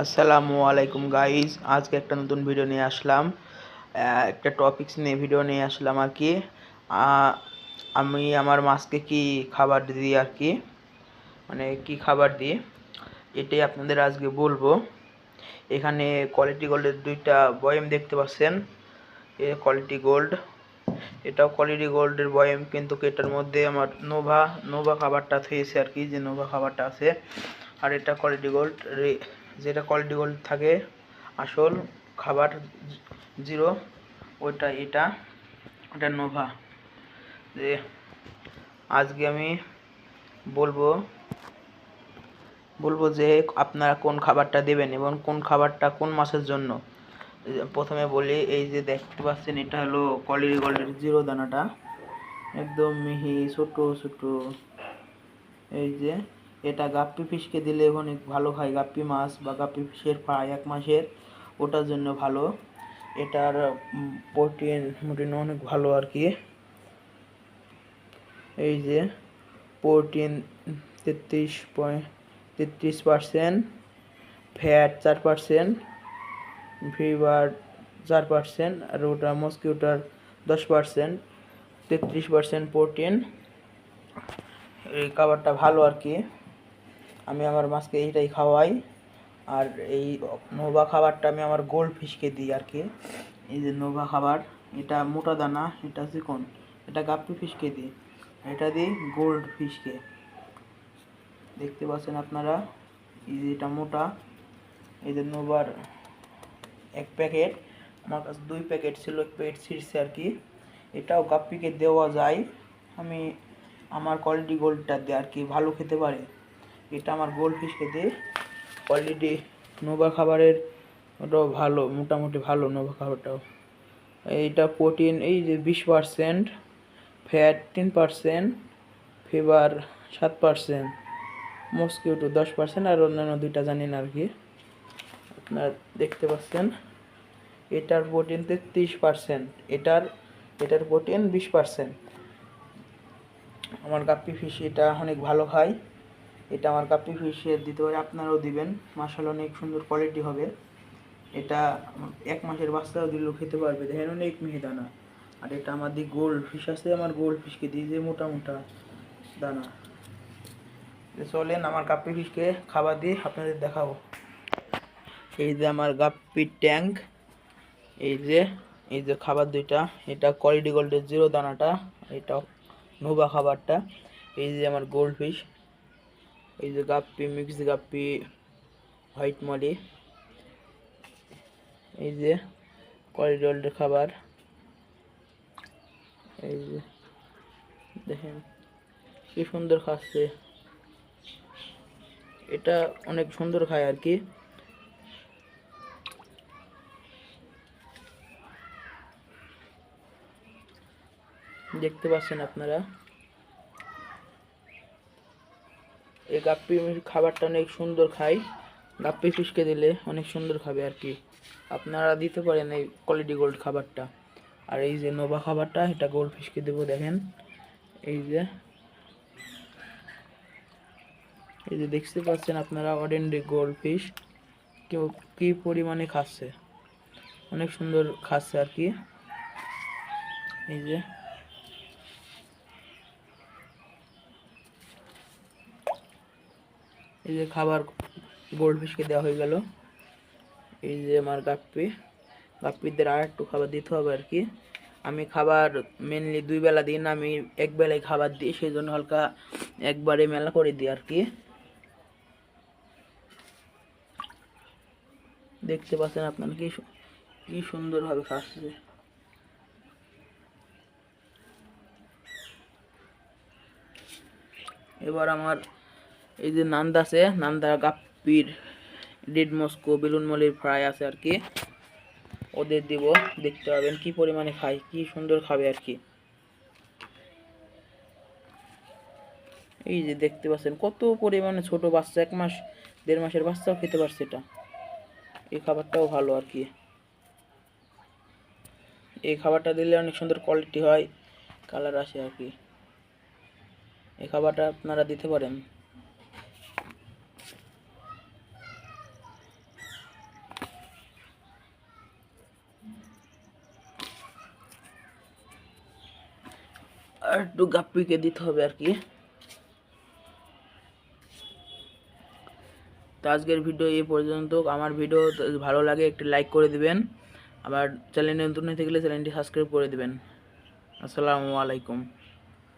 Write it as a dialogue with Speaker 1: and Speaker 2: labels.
Speaker 1: আসসালামু আলাইকুম গাইজ আজকে একটা নতুন ভিডিও নিয়ে আসলাম। একটা টপিকস নিয়ে ভিডিও নিয়ে আসলাম আর কি। আমি আমার মাছকে কি খাবার দিই আর কি? মানে কি খাবার দিই? এটাই আপনাদের আজকে বলব। এখানে কোয়ালিটি গোল্ডের দুইটা বয়েম দেখতে পাচ্ছেন। এ কোয়ালিটি গোল্ড এটাও কোয়ালিটি গোল্ডের বয়েম, কিন্তু এটার মধ্যে আমার নোভা নোভা খাবারটা থুয়েছে আর কি, যে নোভা খাবারটা আছে। আর এটা কোয়ালিটি গোল্ড যেটা কোয়ালিটি গোল্ড থাকে, আসল খাবার জিরো ওইটা এটা ওটা নোভা যে আজকে আমি বলব বলব যে আপনারা কোন খাবারটা দেবেন এবং কোন খাবারটা কোন মাসের জন্য। প্রথমে বলি, এই যে দেখতে পাচ্ছেন, এটা হলো কোয়ালিটি গোল্ডের জিরো দানাটা। একদম মিহি, ছোট ছোট। এই যে এটা গাপ্পি ফিশকে দিলে অনেক ভালো হয়। গাপ্পি মাছ বা গাপ্পি ফিশের ফ্রাই এক মাসের, ওটার জন্য ভালো। এটার প্রোটিন মোটিন অনেক ভালো আর কি। এই যে, প্রোটিন তেত্রিশ পয়েন্ট, তেত্রিশ পার্সেন্ট, ফ্যাট চার পার্সেন্ট ফিভার চার পার্সেন্ট, আর ওটা মস্কিউটার দশ পার্সেন্ট, তেত্রিশ পার্সেন্ট প্রোটিন। এই খাবারটা ভালো আর কি। আমি আমার মাছকে এইটাই খাওয়াই। আর এই নোভা খাবারটা আমি আমার গোল্ড ফিশকে দিই আর কি। এই যে নোভা খাবার, এটা মোটা দানা, এটা চিকন, এটা গাপ্পি ফিশকে দিই এটা দিই গোল্ড ফিশকে দেখতে পাচ্ছেন আপনারা, এই যে এটা মোটা। এই যে নোভার এক প্যাকেট, আমার কাছে দুই প্যাকেট ছিল, এক প্যাকেট ছিঁড়ছে আর কি। এটাও গাপ্পিকে দেওয়া যায়। আমি আমার কোয়ালিটি গোল্ডটা দিয়ে আর কি ভালো খেতে পারে। এটা আমার গোল্ড ফিশ খেতে। কোয়ালিটি নোভা খাবারের ওটাও ভালো, মোটামুটি ভালো নোভা খাবারটাও। এইটা প্রোটিন এই যে বিশ পার্সেন্ট ফ্যাট তিন পার্সেন্ট ফিভার সাত পার্সেন্ট মস্কিউটো দশ পার্সেন্ট আর অন্যান্য দুইটা জানি না আর কি। আপনারা দেখতে পাচ্ছেন, এটার প্রোটিন তেত্রিশ পার্সেন্ট এটার এটার প্রোটিন বিশ পার্সেন্ট আমার গাপ্পি ফিশ এটা অনেক ভালো খায়। এটা আমার গাপ্পি ফিশের দিতে পারে, আপনারাও দিবেন। মাসাল অনেক সুন্দর কোয়ালিটি হবে। এটা এক মাসের বাচ্চাও দিলেও খেতে পারবে। দেখেন অনেক মিহি দানা আর এটা আমার আমাদের গোল্ড ফিশ আছে, আমার গোল্ড ফিশকে দিয়ে মোটা মোটা দানা। চলেন আমার গাপ্পি ফিশকে খাবার দিয়ে আপনাদের দেখাবো। এই যে আমার গাপ্পির ট্যাঙ্ক এই যে এই যে খাবার দুইটা। এটা কোয়ালিটি গোল্ডের জিরো দানাটা, এটা নোভা খাবারটা। এই যে আমার গোল্ড ফিশ এই যে guppy mix guppy white molly এই যে কোয়ালিটি গোল্ডের খাবার, এই যে দেখেন কি সুন্দর খাচ্ছে। এটা অনেক সুন্দর খায় আর কি। দেখতে পাচ্ছেন আপনারা। এই গাপ্পি খাবারটা অনেক সুন্দর খাই। গাপ্পি ফিশকে দিলে অনেক সুন্দর খাবে আর কি। আপনারা দিতে পারেন এই কোয়ালিটি গোল্ড খাবারটা। আর এই যে নোভা খাবারটা, এটা গোল্ড ফিশকে দেবো, দেখেন। এই যে। এই যে দেখতে পাচ্ছেন আপনারা অরেন্ডি গোল্ড ফিশ। কেউ কী পরিমাণে খাচ্ছে? অনেক সুন্দর খাচ্ছে আর কি। এই যে। এই যে খাবার গোল্ড ফিশকে দেওয়া হয়ে গেল। এই যে আমার গাপ্পি। গাপ্পিদের আর একটু খাবার দিতে হবে আর কি। আমি খাবার মেনলি দুই বেলা দিই না, আমি এক বেলায় খাবার দিই সেই জন্য হালকা একবারে মেলা করে দিই আর কি। দেখতে পাচ্ছেন আপনারা কি কি সুন্দরভাবে খাচ্ছে। এবার আমার এই যে নান্দা আছে, নান্দা গাপ্পির, ডেড মস্কো, বেলুন মলির ফ্রাই আছে আর কি। ওদের দিব, দেখতে পাবেন কি পরিমাণে খায়, কি সুন্দর খাবে আর কি। এই যে দেখতে পাচ্ছেন, কত পরিমাণে ছোট বাচ্চা, এক মাস, দেড় মাসের বাচ্চাও খেতে পারছে এটা। এই খাবারটাও ভালো আর কি। এই খাবারটা দিলে অনেক সুন্দর কোয়ালিটি হয় কালার আসে আর কি। এই খাবারটা আপনারা দিতে পারেন। একটু গাপ্পিকে দিতে হবে আর কি। তো আজকের ভিডিও এ পর্যন্ত। আমার ভিডিও ভালো লাগে একটি লাইক করে দিবেন। আবার চ্যানেল নতুন থাকলে চ্যানেলটি সাবস্ক্রাইব করে দিবেন। আসসালামু আলাইকুম।